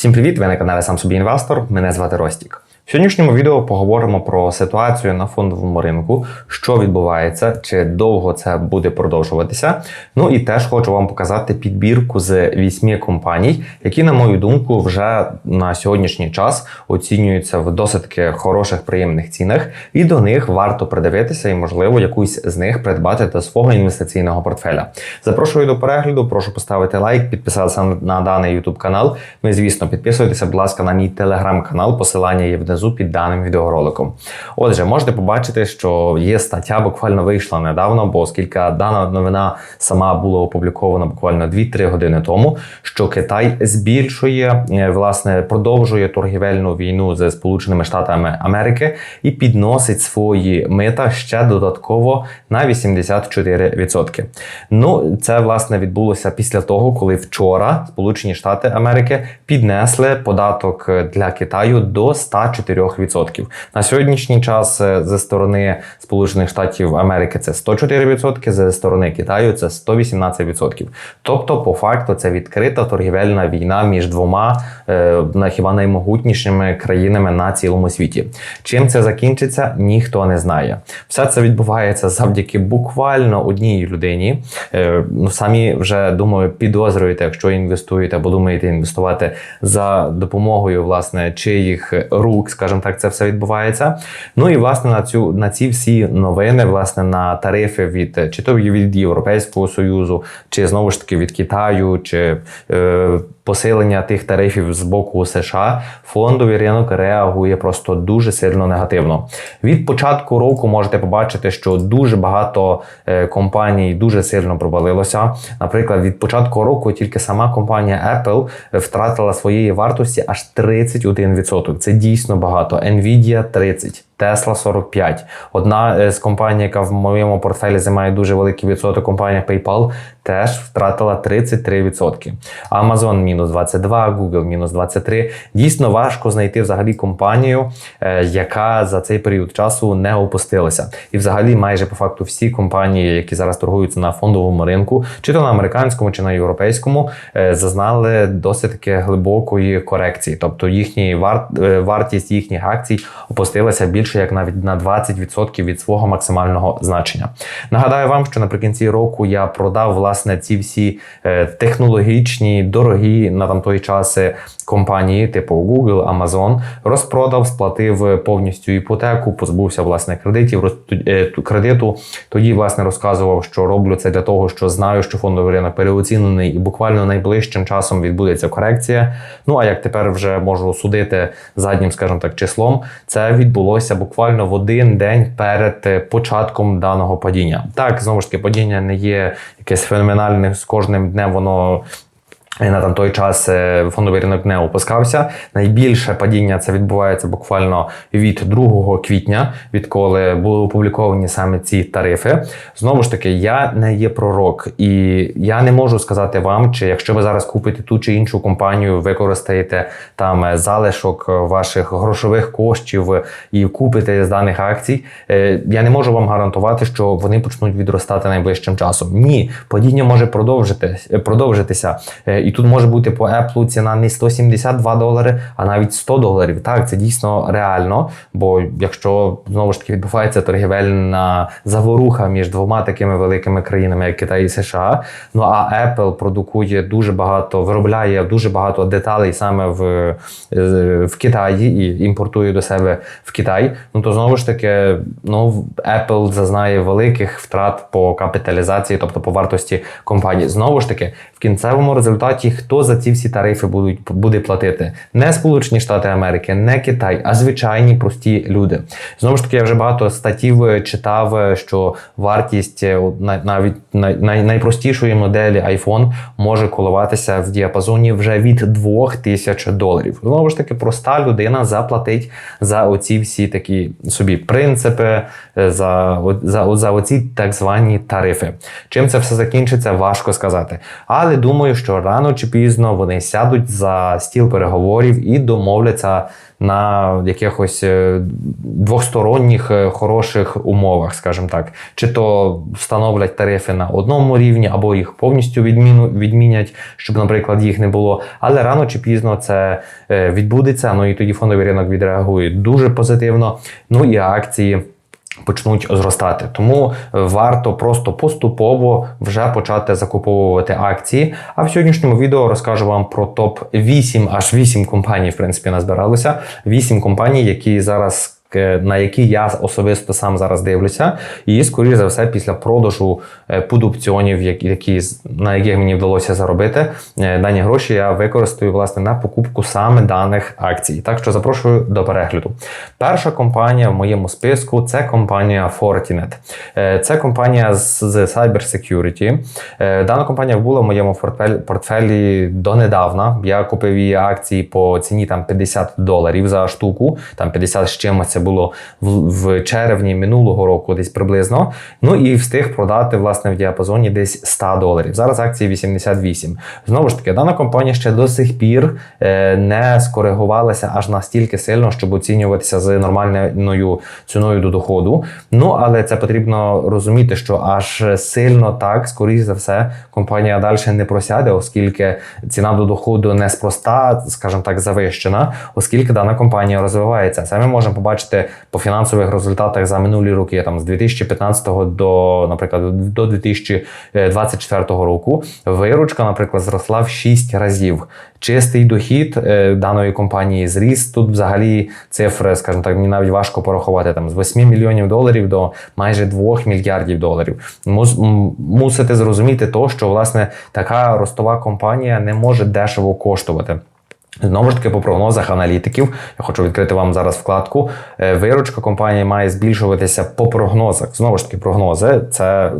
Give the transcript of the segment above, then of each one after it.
Всім привіт! Ви на каналі Сам собі інвестор. Мене звати Ростік. В сьогоднішньому відео поговоримо про ситуацію на фондовому ринку, що відбувається, чи довго це буде продовжуватися. Ну і теж хочу вам показати підбірку з вісьми компаній, які, на мою думку, вже на сьогоднішній час оцінюються в досить хороших приємних цінах, і до них варто придивитися і, можливо, якусь з них придбати до свого інвестиційного портфеля. Запрошую до перегляду, прошу поставити лайк, підписатися на даний YouTube канал. І звісно, підписуйтеся, будь ласка, на мій телеграм-канал. Посилання є внизу під даним відеороликом. Отже, можете побачити, що є стаття, буквально вийшла недавно, бо оскільки дана новина сама була опублікована буквально 2-3 години тому, що Китай збільшує е, власне продовжує торгівельну війну з Сполученими Штатами Америки і підносить свої мита ще додатково на 84%. Ну, це власне відбулося після того, коли вчора Сполучені Штати Америки піднесли податок для Китаю до 104%. На сьогоднішній час е, зі сторони Сполучених Штатів Америки це 104%, зі сторони Китаю це 118%. Тобто, по факту, це відкрита торгівельна війна між двома е, хіба наймогутнішими країнами на цілому світі. Чим це закінчиться, ніхто не знає. Все це відбувається завдяки буквально одній людині. Е, ну самі вже думаю, підозрюєте, якщо інвестуєте або думаєте інвестувати за допомогою власне чиїх рук, скажімо так, це все відбувається. Ну і власне на цю на ці всі новини, власне, на тарифи від чи то від Європейського союзу, чи знову ж таки від Китаю, чи е, посилення тих тарифів з боку США, фондовий ринок реагує просто дуже сильно негативно. Від початку року можете побачити, що дуже багато е, компаній дуже сильно провалилося. Наприклад, від початку року тільки сама компанія Apple втратила своєї вартості аж 31%. Це дійсно багато. Nvidia 30%. Tesla 45. Одна е, з компаній, яка в моєму портфелі займає дуже великий відсоток, компанія PayPal, теж втратила 33%. Amazon мінус 22, Google мінус 23. Дійсно важко знайти взагалі компанію, е, яка за цей період часу не опустилася. І взагалі, майже по факту всі компанії, які зараз торгуються на фондовому ринку, чи то на американському, чи на європейському, е, зазнали досить таки глибокої корекції. Тобто їхні вартість їхніх акцій опустилася більше більше як навіть на 20% від свого максимального значення. Нагадаю вам, що наприкінці року я продав власне ці всі е, технологічні, дорогі на там той час компанії, типу Google, Amazon, розпродав, сплатив повністю іпотеку, позбувся власне кредитів, е, кредиту. Тоді власне розказував, що роблю це для того, що знаю, що фондовий ринок переоцінений і буквально найближчим часом відбудеться корекція. Ну а як тепер вже можу судити заднім, скажімо так, числом, це відбулося буквально в один день перед е, початком даного падіння. Так, знову ж таки, падіння не є якесь феноменальне з кожним днем воно на там той час е, фондовий ринок не опускався. Найбільше падіння це відбувається буквально від 2 квітня, відколи були опубліковані саме ці тарифи. Знову ж таки, я не є пророк, і я не можу сказати вам, чи якщо ви зараз купите ту чи іншу компанію, використаєте там е, залишок ваших грошових коштів і купите з даних акцій. Е, я не можу вам гарантувати, що вони почнуть відростати найближчим часом. Ні, падіння може продовжитися. І тут може бути по Apple ціна не 172 долари, а навіть 100 доларів. Так, це дійсно реально. Бо якщо знову ж таки відбувається торгівельна заворуха між двома такими великими країнами, як Китай і США, ну а Apple продукує дуже багато, виробляє дуже багато деталей саме в в Китаї і імпортує до себе в Китай. Ну то знову ж таки, ну Apple зазнає великих втрат по капіталізації, тобто по вартості компанії. Знову ж таки, в кінцевому результаті результаті хто за ці всі тарифи будуть буде платити? Не Сполучені Штати Америки, не Китай, а звичайні прості люди. Знову ж таки, я вже багато статів е, читав, е, що вартість е, навіть най, найпростішої моделі iPhone може коливатися в діапазоні вже від 2000 доларів. Знову ж таки, проста людина заплатить за оці всі такі собі принципи, за, за, за оці так звані тарифи. Чим це все закінчиться, важко сказати. Але думаю, що рано рано чи пізно вони сядуть за стіл переговорів і домовляться на якихось е, двосторонніх е, хороших умовах, скажімо так, чи то встановлять тарифи на одному рівні, або їх повністю відміну відмінять, щоб, наприклад, їх не було. Але рано чи пізно це е, відбудеться. Ну і тоді фондовий ринок відреагує дуже позитивно. Ну і акції почнуть зростати. Тому варто просто поступово вже почати закуповувати акції. А в сьогоднішньому відео розкажу вам про топ 8, аж 8 компаній, в принципі, назбиралося. 8 компаній, які зараз. Е, на які я особисто сам зараз дивлюся, і скоріш за все, після продажу е, пудопціонів, які на яких мені вдалося заробити, е, дані гроші я використаю власне на покупку саме даних акцій. Так що запрошую до перегляду. Перша компанія в моєму списку це компанія Fortinet. Це компанія з Cyber Security. Дана компанія була в моєму портфелі донедавна. Я купив її акції по ціні там 50 доларів за штуку, там 50 з чимось було в, в червні минулого року, десь приблизно. Ну і встиг продати власне в діапазоні десь 100 доларів. Зараз акції 88. Знову ж таки, дана компанія ще до сих пір е, не скоригувалася аж настільки сильно, щоб оцінюватися з нормальною ціною до доходу. Ну але це потрібно розуміти, що аж сильно так, скоріш за все, компанія далі не просяде, оскільки ціна до доходу неспроста, скажімо так, завищена, оскільки дана компанія розвивається. Це ми можемо побачити бачите по фінансових результатах за минулі роки, там з 2015 до, наприклад, до 2024 року, виручка, наприклад, зросла в 6 разів. Чистий дохід е, даної компанії зріс. Тут взагалі цифри, скажімо так, мені навіть важко порахувати там з 8 мільйонів доларів до майже 2 мільярдів доларів. Мус, мусите зрозуміти, то, що власне така ростова компанія не може дешево коштувати. Знову ж таки, по прогнозах аналітиків, я хочу відкрити вам зараз вкладку. Е, виручка компанії має збільшуватися по прогнозах. Знову ж таки, прогнози це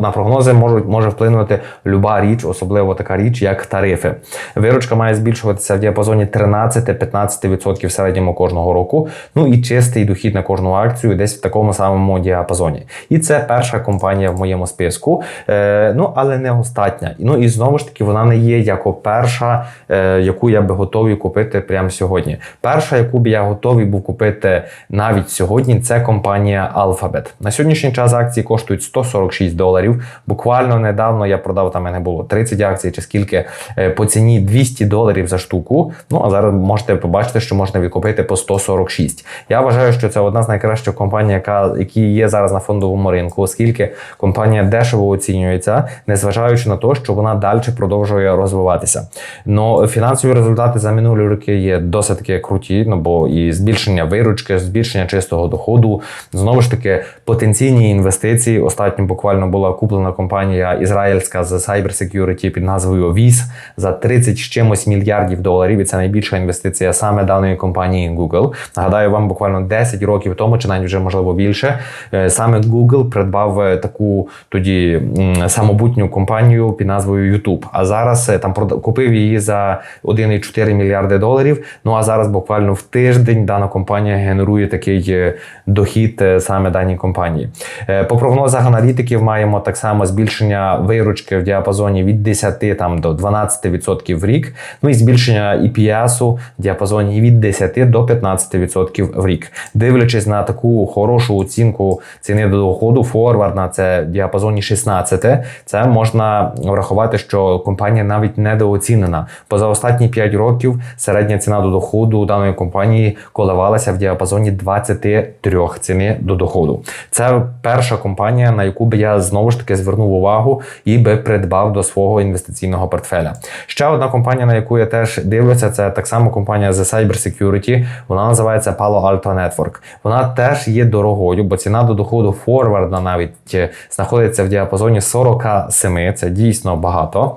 На прогнози можуть може вплинути люба річ, особливо така річ, як тарифи. Виручка має збільшуватися в діапазоні 13-15% в середньому кожного року. Ну і чистий дохід на кожну акцію десь в такому самому діапазоні. І це перша компанія в моєму списку. Е, Ну але не остатня. Ну і знову ж таки, вона не є як перша, е, яку я би готовий купити прямо сьогодні. Перша, яку б я готовий був купити навіть сьогодні, це компанія Alphabet. На сьогоднішній час акції коштують 146 доларів. Буквально недавно я продав, там мене було 30 акцій чи скільки е, по ціні 200 доларів за штуку. Ну а зараз можете побачити, що можна відкупити по 146. Я вважаю, що це одна з найкращих компаній, яка які є зараз на фондовому ринку, оскільки компанія дешево оцінюється, незважаючи на те, що вона далі продовжує розвиватися. Но фінансові результати за минулі роки є досить таки круті, ну бо і збільшення виручки, збільшення чистого доходу, знову ж таки потенційні інвестиції. Останнім буквально була куплена компанія ізраїльська з Cyber Security під назвою Viz за 30 з чимось мільярдів доларів. І це найбільша інвестиція саме даної компанії Google. Нагадаю вам, буквально 10 років тому, чи навіть вже можливо більше, е, саме Google придбав е, таку тоді самобутню компанію під назвою YouTube. А зараз е, там купив її за 1,4 мільярди доларів. Ну а зараз буквально в тиждень дана компанія генерує такий дохід саме даній компанії. По прогнозах аналітиків маємо так само збільшення виручки в діапазоні від 10 там, до 12% в рік. Ну і збільшення EPS в діапазоні від 10 до 15% в рік. Дивлячись на таку хорошу оцінку ціни до доходу, форвард на це діапазоні 16, це можна врахувати, що компанія навіть недооцінена. Бо за останні 5 років середня ціна до доходу даної компанії коливалася в діапазоні 23 ціни до доходу. Це перша компанія, на яку би я знову ж таки звернув увагу і би придбав до свого інвестиційного портфеля. Ще одна компанія, на яку я теж дивлюся, це так само компанія The Cyber Security. Вона називається Palo Alto Network. Вона теж є дорогою, бо ціна до доходу форварда навіть е, знаходиться в діапазоні 47. Це дійсно багато.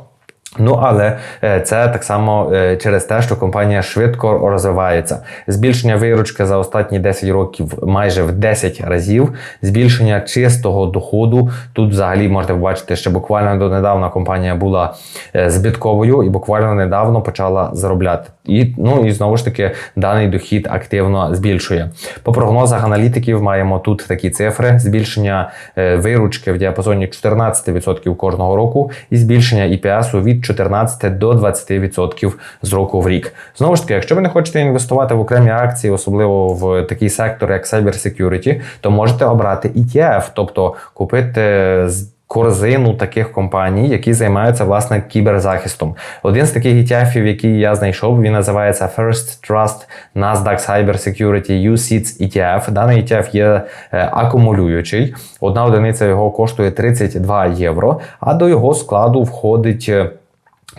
Ну, але е, це так само е, через те, що компанія швидко розвивається. Збільшення виручки за останні 10 років майже в 10 разів, збільшення чистого доходу. Тут взагалі можете побачити, що буквально донедавна компанія була е, збитковою і буквально недавно почала заробляти. І ну і знову ж таки даний дохід активно збільшує. По прогнозах аналітиків маємо тут такі цифри: збільшення е, виручки в діапазоні 14% кожного року, і збільшення EPS від 14 до 20% з року в рік. Знову ж таки, якщо ви не хочете інвестувати в окремі акції, особливо в такий сектор, як Cyber Security, то можете обрати ETF, тобто купити з корзину таких компаній, які займаються власне кіберзахистом. Один з таких ETF, який я знайшов, він називається First Trust Nasdaq Cyber Security UCITS ETF. Даний ETF є е, акумулюючий. Одна одиниця його коштує 32 євро, а до його складу входить.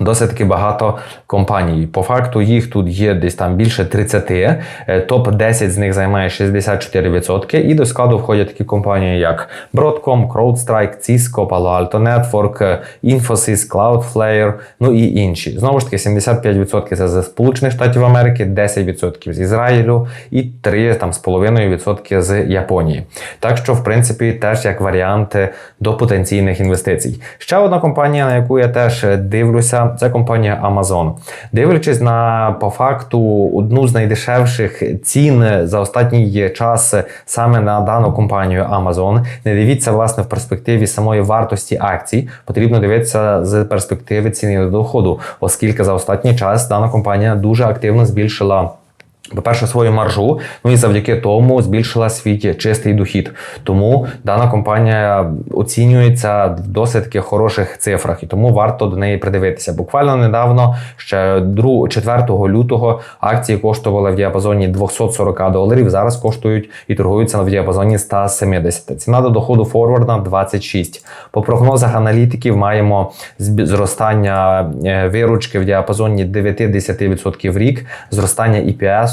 Е, Досить таки багато компаній. По факту їх тут є десь там більше 30. Е, Топ 10 з них займає 64%. І до складу входять такі компанії, як Broadcom, CrowdStrike, Cisco, Palo Alto Network, е, Infosys, Cloudflare, ну і інші. Знову ж таки, 75% це з Сполучених Штатів Америки, 10% з Ізраїлю і 3,5% з Японії. Так що, в принципі, теж як варіанти до потенційних інвестицій. Ще одна компанія, на яку я теж дивлюся, це компанія Amazon. Дивлячись на по факту одну з найдешевших цін за останній час саме на дану компанію Amazon, не дивіться власне в перспективі самої вартості акцій. Потрібно дивитися з перспективи ціни до доходу, оскільки за останній час дана компанія дуже активно збільшила. По-перше, свою маржу, ну і завдяки тому збільшила свій чистий дохід. Тому дана компанія оцінюється в досить хороших цифрах, і тому варто до неї придивитися. Буквально недавно, ще 2, 4 лютого, акції коштували в діапазоні 240 доларів. Зараз коштують і торгуються в діапазоні 170. Ціна до доходу форвардна 26. По прогнозах аналітиків маємо зростання е, виручки в діапазоні 9-10% в рік, зростання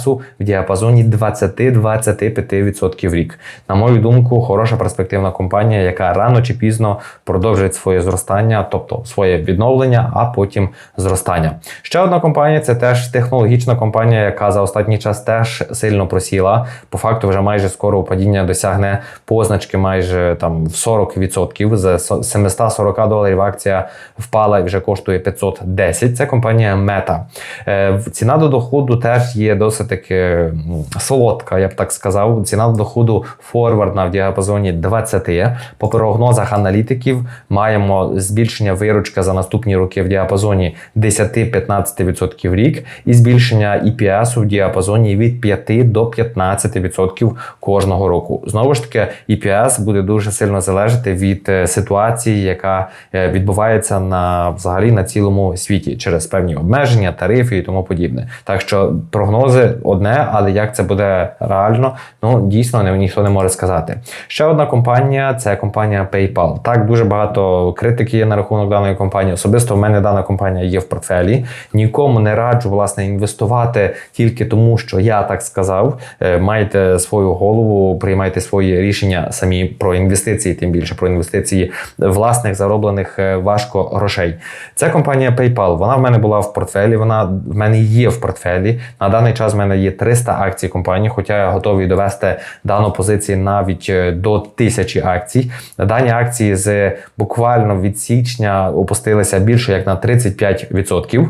EPS в діапазоні 20-25% в рік. На мою думку, хороша перспективна компанія, яка рано чи пізно продовжить своє зростання, тобто своє відновлення, а потім зростання. Ще одна компанія це теж технологічна компанія, яка за останній час теж сильно просіла. По факту, вже майже скоро падіння досягне позначки майже там в 40%. З 740 доларів акція впала і вже коштує 510. Це компанія Meta. Е, Ціна до доходу теж є досить таки ну, солодка, я б так сказав. Ціна до доходу форвардна в діапазоні 20. По прогнозах аналітиків маємо збільшення виручки за наступні роки в діапазоні 10-15% в рік і збільшення EPS в діапазоні від 5 до 15% кожного року. Знову ж таки, EPS буде дуже сильно залежати від е, ситуації, яка е, відбувається на взагалі на цілому світі через певні обмеження, тарифи і тому подібне. Так що прогнози одне, але як це буде реально, ну дійсно не ніхто не може сказати. Ще одна компанія це компанія PayPal. Так дуже багато критики є на рахунок даної компанії. Особисто в мене дана компанія є в портфелі. Нікому не раджу власне інвестувати тільки тому, що я так сказав. Е, Майте свою голову, приймайте свої рішення самі про інвестиції, тим більше про інвестиції власних зароблених е, важко грошей. Це компанія PayPal. Вона в мене була в портфелі. Вона в мене є в портфелі. На даний час в мене є 300 акцій компанії, хоча я готовий довести дану позицію навіть е, до 1000 акцій. Дані акції з буквально від січня опустилися більше як на 35%.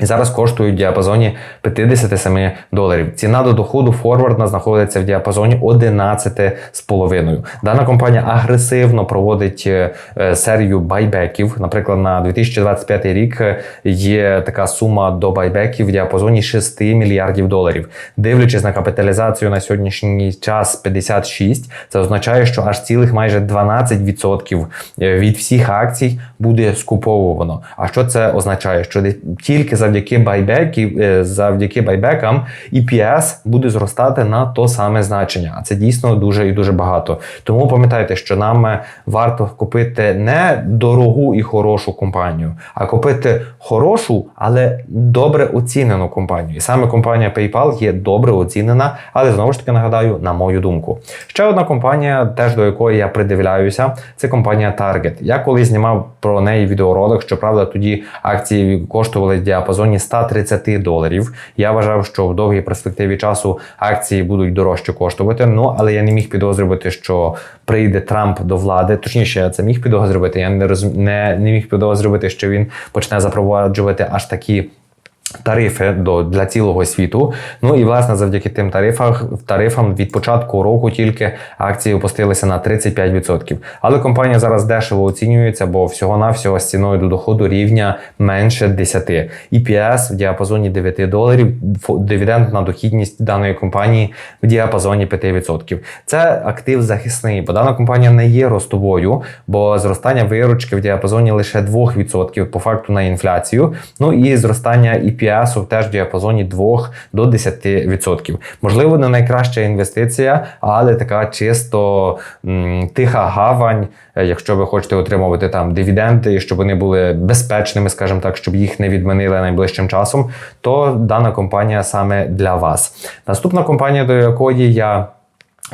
І зараз коштують в діапазоні 57 доларів. Ціна до доходу форвардна знаходиться в діапазоні 11,5. Дана компанія агресивно проводить е, е, серію байбеків. Наприклад, на 2025 рік е, є така сума до байбеків в діапазоні 6 мільярдів доларів. Дивлячись на капіталізацію на сьогоднішній час 56, це означає, що аж цілих майже 12% від всіх акцій буде скуповувано. А що це означає? Що тільки завдяки байбеків, е, завдяки байбекам EPS буде зростати на то саме значення. А це дійсно дуже і дуже багато. Тому пам'ятайте, що нам е, варто купити не дорогу і хорошу компанію, а купити хорошу, але добре оцінену компанію. І саме компанія PayPal є добре оцінена, але знову ж таки нагадаю, на мою думку. Ще одна компанія, теж до якої я придивляюся, це компанія Target. Я колись знімав про неї відеоролик. Щоправда, тоді акції коштували в діапазоні 130 доларів. Я вважав, що в довгій перспективі часу акції будуть дорожче коштувати. Ну але я не міг підозрювати, що прийде Трамп до влади. Точніше, я це міг підозрювати. Я не розум... не, не міг підозрювати, що він почне запроваджувати аж такі. Тарифи до для цілого світу. Ну і власне завдяки тим тарифах, тарифам від початку року тільки акції опустилися на 35%. Але компанія зараз дешево оцінюється, бо всього-навсього з ціною до доходу рівня менше 10. EPS в діапазоні 9 доларів, фо- дивідендна дохідність даної компанії в діапазоні 5%. Це актив захисний, бо дана компанія не є ростовою, бо зростання виручки в діапазоні лише 2% по факту на інфляцію. Ну і зростання EPS теж в діапазоні 2 до 10%. Можливо, не найкраща інвестиція, але така чисто м, тиха гавань, е, якщо ви хочете отримувати там дивіденди, щоб вони були безпечними, скажімо так, щоб їх не відмінили найближчим часом, то дана компанія саме для вас. Наступна компанія, до якої я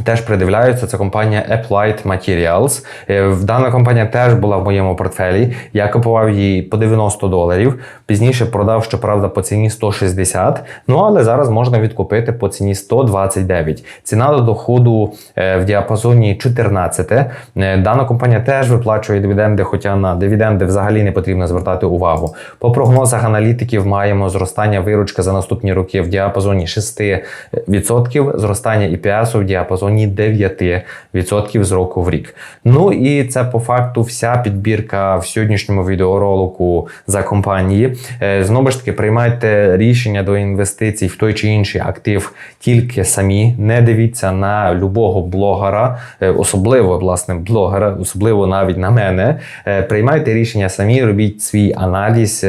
Теж придивляються, це компанія Applied Materials. Е, Дана компанія теж була в моєму портфелі. Я купував її по 90 доларів. Пізніше продав, щоправда, по ціні 160. Ну але зараз можна відкупити по ціні 129. Ціна до доходу е, в діапазоні 14. Е, Дана компанія теж виплачує дивіденди, хоча на дивіденди взагалі не потрібно звертати увагу. По прогнозах аналітиків маємо зростання виручки за наступні роки в діапазоні 6%, зростання EPS в діапазоні 9% з року в рік. Ну і це по факту вся підбірка в сьогоднішньому відеоролику за компанії. Е, Знову ж таки, приймайте рішення до інвестицій в той чи інший актив тільки самі. Не дивіться на любого блогера, е, особливо власне блогера, особливо навіть на мене. Е, Приймайте рішення самі, робіть свій аналіз.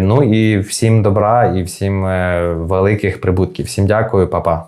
Ну і всім добра і всім великих прибутків. Всім дякую, па-па.